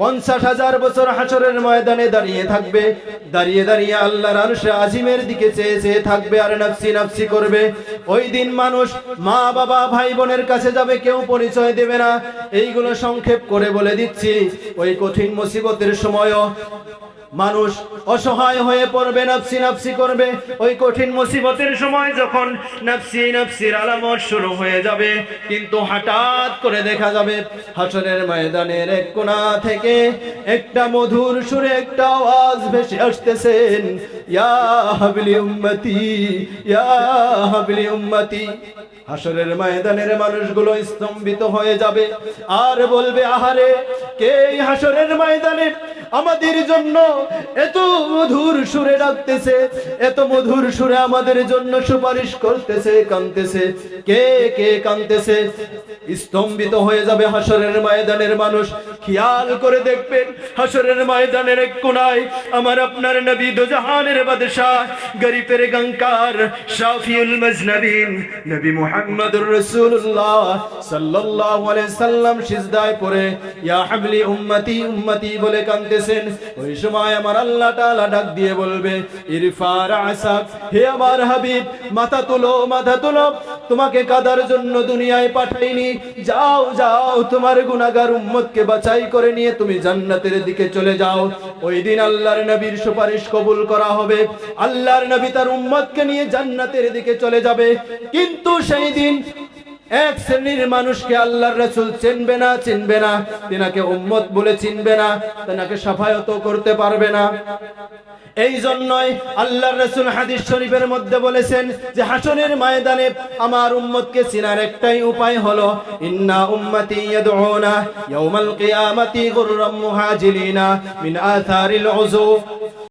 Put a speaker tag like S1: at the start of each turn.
S1: পঞ্চাশ হাজার বছর হাসরের ময়দানে দাঁড়িয়ে থাকবে। দাঁড়িয়ে দাঁড়িয়ে আল্লাহর আরশে আজিমের দিকে চেয়ে চেয়ে থাকবে আর নাফসি নাফসি করবে। ওই দিন মানুষ মা, বাবা, ভাই, বোনের কাছে যাবে, কেউ পরিচয় দেবে না। এইগুলো সংক্ষেপ করে বলে দিচ্ছি। ওই কঠিন মুসিবতের সময়ও মানুষ অসহায় হয়ে পড়বে, নাফসি নাফসি করবে। ওই কঠিন মুসিবতের সময় যখন নাফসি নাফসির আলামত শুরু হয়ে যাবে, কিন্তু হঠাৎ করে দেখা যাবে হাসনের ময়দানের এক কোণা থেকে একটা মধুর সুরে একটা আওয়াজ ভেসে আসতেছেন ইয়া হাবলি উম্মতি, ইয়া হাবলি উম্মতি। হাসরের ময়দানের মানুষগুলো স্তম্ভিত হয়ে যাবে, আর বলবে, আহারে, কে হাসরের ময়দানে আমাদের জন্য এত মধুর সুরে ডাকতেছে, এত মধুর সুরে আমাদের জন্য সুপারিশ করতেছে কানতেছে কে কে কানতেছে স্তম্ভিত হয়ে যাবে হাসরের ময়দানের মানুষ। খেয়াল করে দেখবেন, হাসরের ময়দানের এক কোনায় আমার আপনার নবী দোজাহানের বাদশাহ, গরিবের গঙ্কার শাফিউল মজনবিন, নবী মুহাম্মদুর রাসূলুল্লাহ সাল্লাল্লাহু আলাইহি সাল্লাম সিজদায় পড়ে, ইয়া হাবলি উম্মতি উম্মতি বলে কাঁদতেছেন ওই সময় আমার আল্লাহ তাআলা ডাক দিয়ে বলবে ইরফা রাসাক হে আমার হাবিব, মাথা তুলো মাথা তুলো, তোমাকে কাদার জন্য দুনিয়ায় পাঠাইনি। যাও যাও, তোমার গুনাহগার উম্মতকে বাছাই করে নিয়ে তুমি জান্নাতের দিকে চলে যাও। ওই দিন আল্লাহর নবীর সুপারিশ কবুল করা হবে। আল্লাহর নবী তার উম্মতকে নিয়ে জান্নাতের দিকে চলে যাবে। কিন্তু সেই দিন এক শ্রেণির মানুষকে আল্লাহর রাসূল চিনবে না চিনবে না। তিনাকে উম্মত বলে চিনবে না, তিনাকে সাফায়ত করতে পারবে না। এই জন্যই আল্লাহর রাসূল হাদিস শরীফের মধ্যে বলেছেন যে, হাসরের ময়দানে আমার উম্মতকে চিনার একটাই উপায় হলো, ইন্না উম্মতি ইয়াদউনা ইয়াউমাল কিয়ামাতি গুররাম মুহাজিলিনা মিন আথারিল উযু।